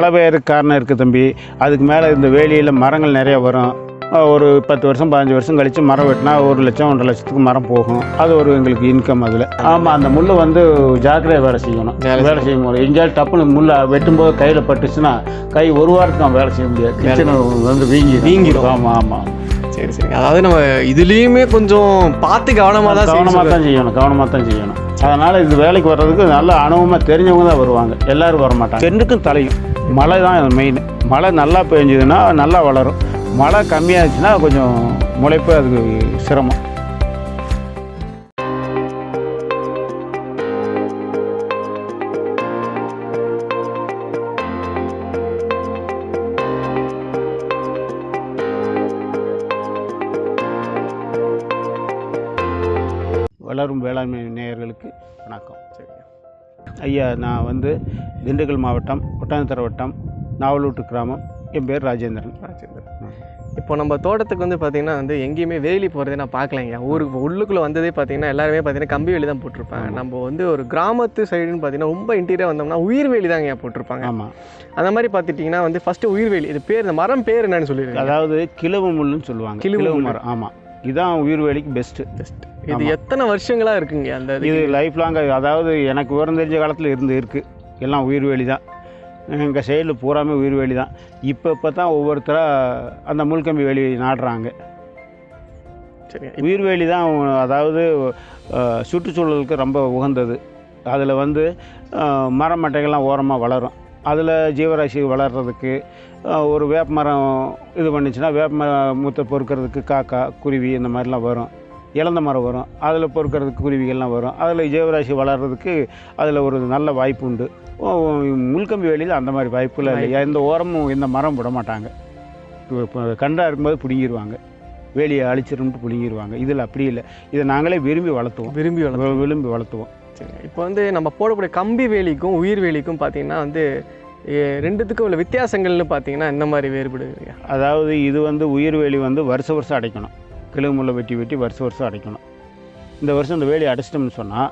மழை பெய்யறதுக்கு காரணம் இருக்குது தம்பி. அதுக்கு மேலே இந்த வேலியில் மரங்கள் நிறைய வரும். ஒரு பத்து வருஷம் பதினஞ்சு வருஷம் கழித்து மரம் வெட்டினா ஒரு லட்சம் ஒன்றரை லட்சத்துக்கு மரம் போகும். அது ஒரு எங்களுக்கு இன்கம் அதில். ஆமாம் அந்த முள் வந்து ஜாக்கிரதையாக வேலை செய்யணும். வேலை வேலை செய்ய முடியும் எங்கேயாவது டப்புன்னு முள்ளை வெட்டும்போது கையில் பட்டுச்சுன்னா கை ஒரு வாரத்துக்கு நம்ம வேலை செய்ய முடியாது. கிச்சன் வந்து வீங்கி வீங்கிரும். ஆமாம் ஆமாம் சரி சரி. அதாவது நம்ம இதுலேயுமே கொஞ்சம் பார்த்து கவனமாக தான் கவனமாக தான் செய்யணும். கவனமாக தான் செய்யணும். அதனால் இது வேலைக்கு வர்றதுக்கு நல்ல அனுபவமாக தெரிஞ்சவங்க தான் வருவாங்க. எல்லாரும் வர மாட்டாங்க. ரெண்டுக்கும் தலையும். மழை தான் மெயின் மழை நல்லா பெஞ்சதுன்னா நல்லா வளரும். மழை கம்மியாச்சுன்னா கொஞ்சம் முளைப்பு அதுக்கு சிரமம். வளரும் வேளாண்மை நேயர்களுக்கு வணக்கம். சரி ஐயா நான் வந்து திண்டுக்கல் மாவட்டம் ஒட்டனத்தர வட்டம் நாவலூட்டு கிராமம். என் பேர் ராஜேந்திரன். இப்போ நம்ம தோட்டத்துக்கு வந்து பார்த்தீங்கன்னா வந்து எங்கேயுமே வேலி போகிறதே நான் பார்க்கலைங்க ஊருக்கு உள்ளுக்குள்ளே வந்ததே பார்த்தீங்கன்னா எல்லாருமே பார்த்தீங்கன்னா கம்பி வேலி தான் போட்டிருப்பாங்க. நம்ம வந்து ஒரு கிராமத்து சைடுன்னு பார்த்தீங்கன்னா ரொம்ப இன்டீரியர் வந்தோம்னா உயிர் வேலி தாங்க போட்டிருப்பாங்க. ஆமாம் அந்த மாதிரி பார்த்துட்டிங்கன்னா வந்து ஃபஸ்ட்டு உயிர் வேலி. இது பேர் இந்த மரம் பேர் என்னன்னு சொல்லிடுங்க அதாவது கிழுவு முள்ளுன்னு சொல்லுவாங்க. கிழுவு. மரம். ஆமாம் இதான் உயிர் வேலிக்கு பெஸ்ட்டு பெஸ்ட் இது எத்தனை வருஷங்களா இருக்குங்க அந்த இது? லைஃப் லாங் அதாவது எனக்கு விவரம் தெரிஞ்ச காலத்தில் இருந்து இருக்குது எல்லாம் உயிர் வேலி தான் எங்கள் சைடில் பூராமே உயிர் வேலி தான் இப்போ இப்போ தான் ஒவ்வொருத்தராக அந்த முள்கம்பி வேலி நாடுறாங்க. சரி உயிர் வேலி தான் அதாவது சுற்றுச்சூழலுக்கு ரொம்ப உகந்தது. அதில் வந்து மரம் மட்டைகள்லாம் ஓரமாக வளரும். அதில் ஜீவராசி வளர்கிறதுக்கு ஒரு வேப்ப மரம் இது பண்ணுச்சுன்னா வேப்ப மர மூத்தை பொறுக்கிறதுக்கு காக்கா குருவி இந்த மாதிரிலாம் வரும். இளந்த மரம் வரும். அதில் பொறுக்கிறதுக்கு குருவிகள்லாம் வரும். அதில் ஜீவராசி வளர்கிறதுக்கு அதில் ஒரு நல்ல வாய்ப்பு உண்டு. முள்கம்பி வேலியில் அந்த மாதிரி வாய்ப்புலாம் இல்லை. எந்த ஓரமும் எந்த மரம் விட மாட்டாங்க. இப்போ கண்டாக இருக்கும்போது பிடுங்கிடுவாங்க வேலியை அழிச்சிரும்ட்டு பிடுங்கிடுவாங்க இதில் அப்படி இல்லை. இதை நாங்களே விரும்பி வளர்த்துவோம். விரும்பி விரும்பி வளர்த்துவோம். சரி இப்போ வந்து நம்ம போடக்கூடிய கம்பி வேலிக்கும் உயிர் வேலிக்கும் பார்த்தீங்கன்னா வந்து ரெண்டுத்துக்கும் உள்ள வித்தியாசங்கள்னு பார்த்தீங்கன்னா இந்த மாதிரி வேறுபடுதுங்க அதாவது இது வந்து உயிர் வேலி வந்து வருஷ வருஷம் அடைக்கணும். கிழங்கு முள்ளை வெட்டி வெட்டி வருஷ வருஷம் அடைக்கணும். இந்த வருஷம் இந்த வேலி அடைச்சிட்டோம்னு சொன்னால்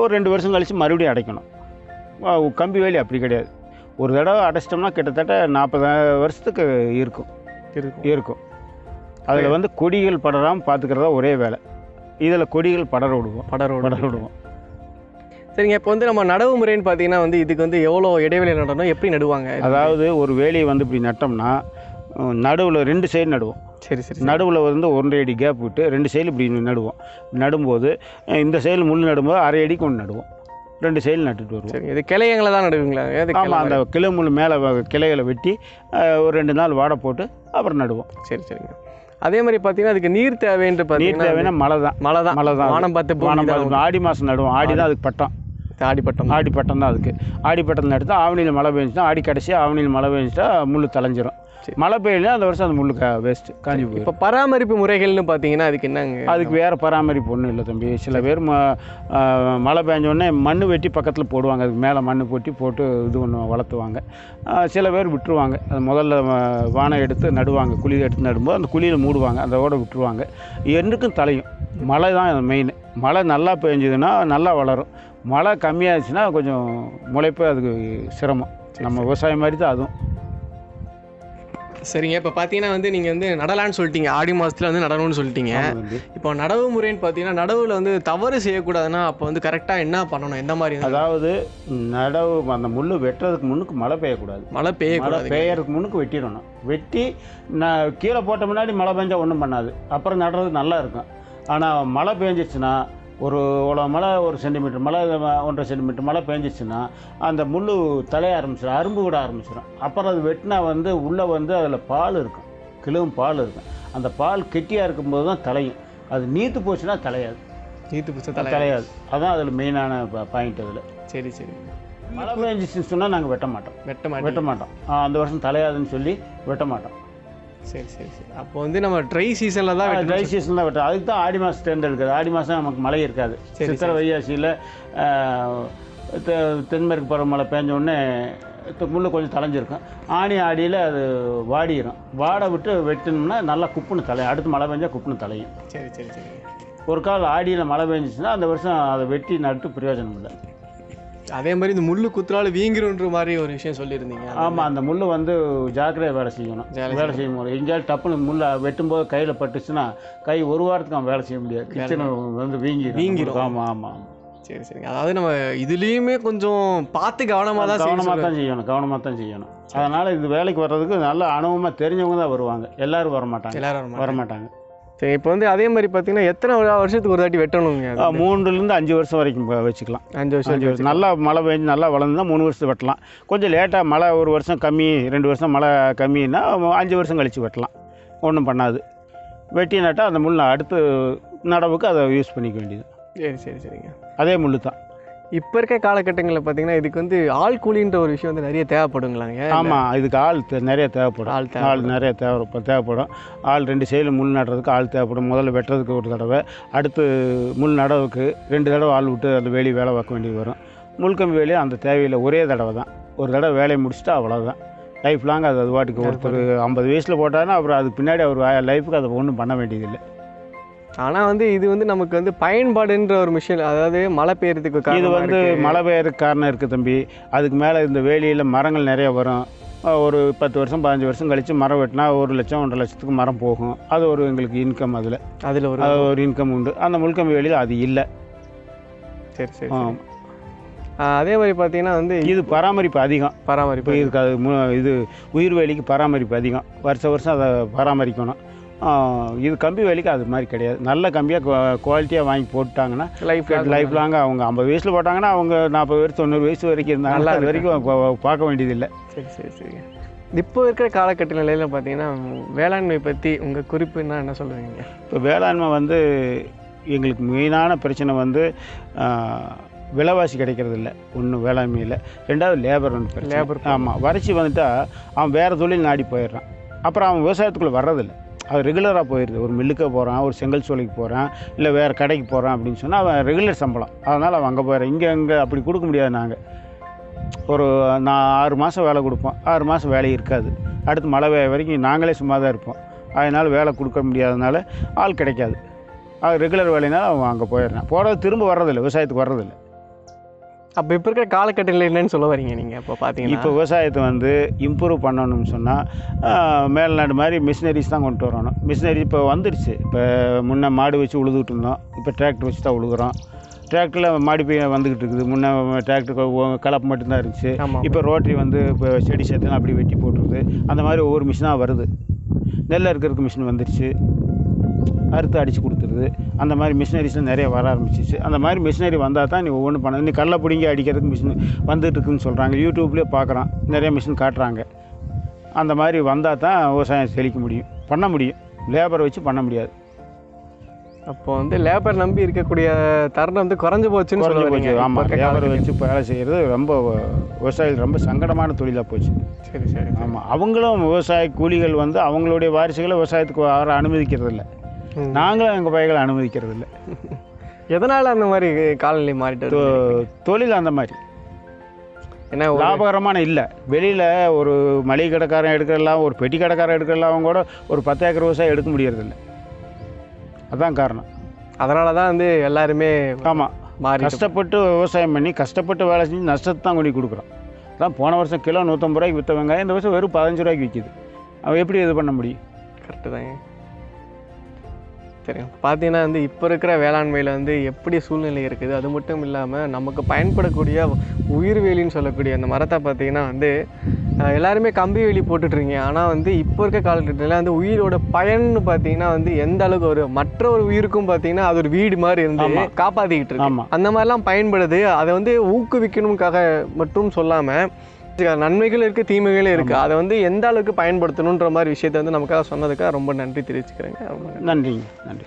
ஒரு ரெண்டு வருஷம் கழித்து மறுபடியும் அடைக்கணும். கம்பி வேலி அப்படி கிடையாது. ஒரு தடவை அடைச்சிட்டோம்னா கிட்டத்தட்ட நாற்பது வருஷத்துக்கு இருக்கும். இருக்கும். அதில் வந்து கொடிகள் படராமல் பார்த்துக்கிறதா ஒரே வேலை. இதில் கொடிகள் படர விடுவோம். படரோட படர விடுவோம். சரிங்க இப்போ வந்து நம்ம நடவு முறைன்னு பார்த்தீங்கன்னா வந்து இதுக்கு வந்து எவ்வளோ இடைவெளி நடணும் எப்படி நடுவாங்க? அதாவது ஒரு வேலியை வந்து இப்படி நட்டோம்னா நடுவில் ரெண்டு சைடு நடுவோம். சரி சரி. நடுவில் வந்து ஒன்றரை அடி கேப் விட்டு ரெண்டு சைடு இப்படி நடுவோம். நடும்போது இந்த சைடில் முள் நடும்போது அரை அடிக்கு ஒன்று நடுவோம். ரெண்டு சைடில் நட்டுட்டு வருவோம். சரி இது கிளையங்களை தான் நடுவீங்களா? ஆமாம் அந்த மாதிரி. கிளை முள் மேலே கிளைகளை வெட்டி ஒரு ரெண்டு நாள் வாடை போட்டு அப்புறம் நடுவோம். சரி சரிங்க அதே மாதிரி பார்த்தீங்கன்னா அதுக்கு நீர் தேவைன்ட்டு நீர் பார்த்தீங்கன்னா தேவைன்னா மழை தான் மழை தான் மழை தான் வானம் பார்த்து வானம் பார்த்து ஆடி மாதம் நடுவோம். ஆடி. தான் அதுக்கு பட்டம். ஆடிப்பட்டம். ஆடி பட்டம் தான் அதுக்கு. ஆடி பட்டம் நடுத்து ஆவணியில் மழை பெஞ்சுட்டா ஆடி கடைசி ஆவணியில் மழை பெஞ்சிட்டா முள் தலைஞ்சிரும் சரி. மழை பெய்யல அந்த வருஷம் அந்த முள் வேஸ்ட்டு காஞ்சி போயிடும் இப்போ பராமரிப்பு முறைகள்னு பார்த்தீங்கன்னா அதுக்கு என்னங்க? அதுக்கு வேறு பராமரிப்பு ஒன்றும் இல்லை தம்பி. சில பேர் ம மழை பெஞ்ச உடனே மண் வெட்டி பக்கத்தில் போடுவாங்க. அதுக்கு மேலே மண் போட்டி போட்டு இது ஒன்று வளர்த்துவாங்க சில பேர் விட்டுருவாங்க. அது முதல்ல வானம் எடுத்து நடுவாங்க. குழி எடுத்து நடும்போது அந்த குழியில் மூடுவாங்க. அந்த ஓட விட்டுருவாங்க. என்றுக்கும் தலையும். மழை தான் மெயின் மழை நல்லா பெஞ்சதுன்னா நல்லா வளரும். மழை கம்மியாச்சுன்னா கொஞ்சம் முளைப்பு அதுக்கு சிரமம். நம்ம விவசாயம் மாதிரி தான் அதுவும். சரிங்க. இப்போ பார்த்தீங்கன்னா வந்து நீங்கள் வந்து நடலான்னு சொல்லிட்டீங்க. ஆடி மாதத்தில் வந்து நடணும்னு சொல்லிட்டீங்க. இப்போ நடவு முறைன்னு பார்த்தீங்கன்னா நடவுல வந்து தவறு செய்யக்கூடாதுன்னா அப்போ வந்து கரெக்டாக என்ன பண்ணணும்? எந்த மாதிரி அதாவது நடவு அந்த முள் வெட்டுறதுக்கு முன்னுக்கு மழை பெய்யக்கூடாது. மழை பெய்யக்கூடாது. பெய்யறதுக்கு முன்னுக்கு வெட்டிடணும். வெட்டி நான் கீழே போட்ட முன்னாடி மழை பெஞ்சா ஒன்றும் பண்ணாது. அப்புறம் நடுறது நல்லா இருக்கும். ஆனால் மழை பெஞ்சிச்சுன்னா ஒரு இவ்வளோ மழை ஒரு சென்டிமீட்டர் மழை ஒன்றரை சென்டிமீட்டர் மழை பெஞ்சிச்சுன்னா அந்த முள் தலைய ஆரம்பிச்சிடும் அரும்பு விட ஆரம்பிச்சிடும் அப்புறம் அது வெட்டினா வந்து உள்ளே வந்து அதில் பால் இருக்கும். கிலோவும் பால் இருக்கும். அந்த பால் கெட்டியாக இருக்கும்போது தான் தலையும். அது நீத்து போச்சுன்னா தலையாது. நீத்து புத்தகத்தில் தலையாது? அதான் அதில் மெயினான பாயிண்ட் அதில். சரி சரி. மழை பெஞ்சிச்சுன்னு சொன்னால் நாங்கள் வெட்ட மாட்டோம். வெட்ட மாட்டேன் வெட்ட மாட்டோம். அந்த வருஷம் தலையாதுன்னு சொல்லி வெட்ட மாட்டோம். சரி சரி சரி. அப்போ வந்து நம்ம ட்ரை சீசனில் தான் ட்ரை வெட்டணும். சீசன் தான் வெட்டும் அதுக்கு தான் ஆடி மாதம் தேர்ந்தெடுக்குது ஆடி மாதம் நமக்கு மழை இருக்காது. சித்திரை வையாசியில் தென்மேற்கு பருவ மழை பெஞ்ச உடனே முள்ளு கொஞ்சம் தலைஞ்சிருக்கும் ஆணி ஆடியில் அது வாடிடும் வாட விட்டு வெட்டினோம்னா நல்லா குப்புன்னு தலையும் அடுத்து மழை பெஞ்சா குப்புன்னு தலையும் சரி சரி சரி. ஒரு கால் ஆடியில் மழை பெஞ்சிச்சுன்னா அந்த வருஷம் அதை வெட்டி நட்டு பிரயோஜனம் இல்லை. அதே மாதிரி இந்த முள்ளு குத்துறால வீங்கிருன்ற மாதிரி ஒரு விஷயம் சொல்லியிருந்தீங்க. ஆமாம் அந்த முள் வந்து ஜாக்கிரதையாக வேலை செய்யணும். வேலை செய்யும் போது. எங்கேயாவது டப்புன்னு முள்ளை வெட்டும்போது கையில் பட்டுச்சுன்னா கை ஒரு வாரத்துக்கு அவன் வேலை செய்ய முடியாது. கிச்சன் வந்து வீங்கி வீங்கிரும். ஆமாம் ஆமாம் சரி சரிங்க அதாவது நம்ம இதுலேயுமே கொஞ்சம் பார்த்து கவனமாக தான் கவனமாக தான் செய்யணும். கவனமாக தான் செய்யணும். அதனால் இது வேலைக்கு வர்றதுக்கு நல்ல அனுபவமாக தெரிஞ்சவங்க தான் வருவாங்க. எல்லாரும் வர மாட்டாங்க எல்லாரும் வர மாட்டாங்க சரி இப்போ வந்து அதே மாதிரி பார்த்தீங்கன்னா எத்தனை வருஷத்துக்கு ஒரு தாட்டி வெட்டணுங்க அது? மூணுலேருந்து அஞ்சு வருஷம் வரைக்கும் வச்சுக்கலாம். அஞ்சு வருஷம் அஞ்சு வருஷம். நல்லா மழை பெஞ்சு நல்லா வளர்ந்துனா மூணு வருஷம் வெட்டலாம். கொஞ்சம் லேட்டாக மழை ஒரு வருஷம் கம்மி ரெண்டு வருஷம் மழை கம்மின்னா அஞ்சு வருஷம் கழித்து வெட்டலாம். ஒன்றும் பண்ணாது. வெட்டி நட்டால் அந்த முள் அடுத்து நடவுக்கு அதை யூஸ் பண்ணிக்க வேண்டியது. சரி சரி சரிங்க. அதே முள் தான் இப்போ இருக்க காலகட்டங்களில் பார்த்தீங்கன்னா இதுக்கு வந்து ஆள் கூலின்ற ஒரு விஷயம் வந்து நிறைய தேவைப்படுங்களாங்க. ஆமாம் இதுக்கு ஆள் நிறைய தேவைப்படும். ஆள் ஆள் நிறைய தேவை தேவைப்படும். ஆள் ரெண்டு சைடில் முள் நடுறதுக்கு ஆள் தேவைப்படும். முதல்ல வெட்டுறதுக்கு ஒரு தடவை அடுத்து முள் நடவுக்கு ரெண்டு தடவை ஆள் விட்டு அந்த வேலி வேலை பார்க்க வேண்டியது வரும். முள்கம்பி வேலையும் அந்த தேவையில்லை ஒரே தடவை தான். ஒரு தடவை வேலையை முடிச்சுட்டா அவ்வளோதான் லைஃப் லாங் அது அது பாட்டுக்கு. ஒருத்தர் ஐம்பது வயசில் போட்டாருன்னா அப்புறம் அதுக்கு பின்னாடி அவர் லைஃபுக்கு அதை ஒன்றும் பண்ண வேண்டியதில்லை. ஆனால் வந்து இது வந்து நமக்கு வந்து பயன்பாடுன்ற ஒரு மிஷின் அதாவது மழை பெய்யறதுக்கு இது வந்து. மழை பெய்யறதுக்கு காரணம் இருக்குது தம்பி. அதுக்கு மேலே இந்த வேலியில் மரங்கள் நிறைய வரும். ஒரு பத்து வருஷம் பதினஞ்சு வருஷம் கழித்து மரம் வெட்டினா ஒரு லட்சம் ஒன்றரை லட்சத்துக்கு மரம் போகும். அது ஒரு எங்களுக்கு இன்கம் அதில். அதில் ஒரு அது ஒரு இன்கம் உண்டு. அந்த முள்கம்பி வேலியில் அது இல்லை. சரி சரி அதே மாதிரி பார்த்தீங்கன்னா வந்து இது பராமரிப்பு அதிகம். பராமரிப்பு இதுக்கு அது இது உயிர் வேலிக்கு பராமரிப்பு அதிகம். வருஷ வருஷம் அதை பராமரிக்கணும். இது கம்பி வேலிக்கு அது மாதிரி கிடையாது. நல்ல கம்பியாக குவாலிட்டியாக வாங்கி போட்டாங்கன்னா லைஃப் லைஃப் லாங்காக அவங்க ஐம்பது வயசில் போட்டாங்கன்னா அவங்க நாற்பது வயசு தொண்ணூறு வயசு வரைக்கும் இருந்தாங்க அது வரைக்கும் பார்க்க வேண்டியதில்லை. சரி சரி சரிங்க இப்போ இருக்கிற காலகட்ட நிலையில் பார்த்தீங்கன்னா வேளாண்மை பற்றி உங்கள் குறிப்புன்னா என்ன சொல்லுவீங்க? இப்போ வேளாண்மை வந்து எங்களுக்கு மெயினான பிரச்சனை வந்து விலைவாசி கிடைக்கிறது இல்லை ஒன்று வேளாண்மையில். ரெண்டாவது லேபர் வந்து லேபர் ஆமாம் வறட்சி வந்துட்டா அவன் வேறு தொழில் நாடி போயிடுறான். அப்புறம் அவன் விவசாயத்துக்குள்ளே வர்றதில்லை. அது ரெகுலராக போயிடுது. ஒரு மில்லுக்கே போகிறான் ஒரு செங்கல் சோலைக்கு போகிறான் இல்லை வேறு கடைக்கு போகிறான் அப்படின்னு சொன்னால் அவன் ரெகுலர் சம்பளம். அதனால் அவன் அங்கே போயிடுறான். இங்கே இங்கே அப்படி கொடுக்க முடியாது நாங்கள் ஒரு நான் ஆறு மாதம் வேலை கொடுப்போம். ஆறு மாதம் வேலை இருக்காது. அடுத்து மழை பெய்ய வரைக்கும் நாங்களே சும்மா தான் இருப்போம். அதனால் வேலை கொடுக்க முடியாதனால ஆள் கிடைக்காது. அது ரெகுலர் வேலைனால அவன் அங்கே போயிடுறான். போகிறது திரும்ப வர்றதில்லை விவசாயத்துக்கு வர்றதில்லை. அப்போ இப்போ இருக்கிற காலகட்ட நிலை என்னன்னு சொல்ல வரீங்க நீங்கள் இப்போ பார்த்தீங்கன்னா இப்போ விவசாயத்தை வந்து இம்ப்ரூவ் பண்ணணும்னு சொன்னால் மேல்நாடு மாதிரி மிஷினரிஸ் தான் கொண்டு வரணும். மிஷினரி இப்போ வந்துடுச்சு இப்போ முன்ன மாடு வச்சு உழுதுகிட்டு இருந்தோம். இப்போ டிராக்டர் வச்சு தான் உழுகுறோம். டிராக்டரில் மாடி போய் வந்துக்கிட்டு இருக்குது. முன்ன டிராக்டருக்கு கலப்பு மட்டும்தான் இருந்துச்சு. இப்போ ரோட்டரி வந்து இப்போ செடி சேர்த்துலாம் அப்படி வெட்டி போட்டுருது. அந்த மாதிரி ஒவ்வொரு மிஷினாக வருது. நெல் அறுக்கிறதுக்கு மிஷின் வந்துருச்சு. அறுத்து அடித்து கொடுத்துருது. அந்த மாதிரி மிஷினரிஸ்லாம் நிறைய வர ஆரம்பிச்சிச்சு. அந்த மாதிரி மிஷினரி வந்தால் தான் நீ ஒவ்வொன்றும் பண்ண நீ கடலை பிடிங்கி அடிக்கிறதுக்கு மிஷின் வந்துட்டு இருக்குன்னு சொல்கிறாங்க யூடியூப்லேயே பார்க்குறான் நிறைய மிஷின் காட்டுறாங்க. அந்த மாதிரி வந்தால் தான் விவசாயம் செழிக்க முடியும். பண்ண முடியும். லேபரை வச்சு பண்ண முடியாது. அப்போ வந்து லேபர் நம்பி இருக்கக்கூடிய தருணம் வந்து குறைஞ்சு போச்சுன்னு குறைஞ்சி போச்சு. ஆமாம் லேபரை வச்சு வேலை செய்கிறது ரொம்ப விவசாயிகள் ரொம்ப சங்கடமான தொழிலாக போச்சு. சரி சரி ஆமாம் அவங்களும் விவசாய கூலிகள் வந்து அவங்களுடைய வாரிசுகளை விவசாயத்துக்கு வர அனுமதிக்கிறது இல்லை. நாங்களும் எங்கள் பையகளை அனுமதிக்கிறது இல்லை எதனால அந்த மாதிரி காலநிலை மாறிட்டு தொழில் அந்த மாதிரி. ஏன்னா லாபகரமான இல்லை. வெளியில் ஒரு மளிகை கடைக்காரன் எடுக்கலாம் ஒரு பெட்டி கடைக்காரன் எடுக்கலாம் அவங்க கூட ஒரு பத்து ஏக்கர் விவசாயம் எடுக்க முடியறதில்ல. அதான் காரணம். அதனால தான் வந்து எல்லாருமே ஆமாம் மாறி கஷ்டப்பட்டு விவசாயம் பண்ணி கஷ்டப்பட்டு வேலை செஞ்சு நஷ்டத்தை தான் கொண்டு கொடுக்குறோம். அதான் போன வருஷம் கிலோ நூற்றம்பது ரூபாய்க்கு விற்ற வெங்காயம் இந்த வருஷம் வெறும் பதினஞ்சு ரூபாய்க்கு விற்கிது அவன் எப்படி இது பண்ண முடியும்? கரெக்டு தாங்க. சரிங்க பார்த்தீங்கன்னா வந்து இப்போ இருக்கிற வேளாண்மையில் வந்து எப்படி சூழ்நிலை இருக்குது அது மட்டும் இல்லாமல் நமக்கு பயன்படக்கூடிய உயிர்வேலின்னு சொல்லக்கூடிய அந்த மரத்தை பார்த்தீங்கன்னா வந்து எல்லாருமே கம்பி வேலி போட்டுட்ருக்கீங்க ஆனால் வந்து இப்போ இருக்க காலகட்டத்தில் வந்து உயிரோட பயன்னு பார்த்தீங்கன்னா வந்து எந்த அளவுக்கு ஒரு மற்ற ஒரு உயிருக்கும் பார்த்தீங்கன்னா அது ஒரு வீடு மாதிரி இருந்து. காப்பாற்றிக்கிட்டு இருக்கு. அந்த மாதிரிலாம் பயன்படுது. அதை வந்து ஊக்குவிக்கணும்காக மட்டும் சொல்லாமல் நன்மைகள் இருக்குது தீமைகளும் இருக்குது அதை வந்து எந்த அளவுக்கு பயன்படுத்தணுன்ற மாதிரி விஷயத்தை வந்து நமக்காக சொன்னதுக்காக ரொம்ப நன்றி தெரிவிச்சுக்கிறேங்க. ரொம்ப நன்றி. நன்றிங்க. நன்றி.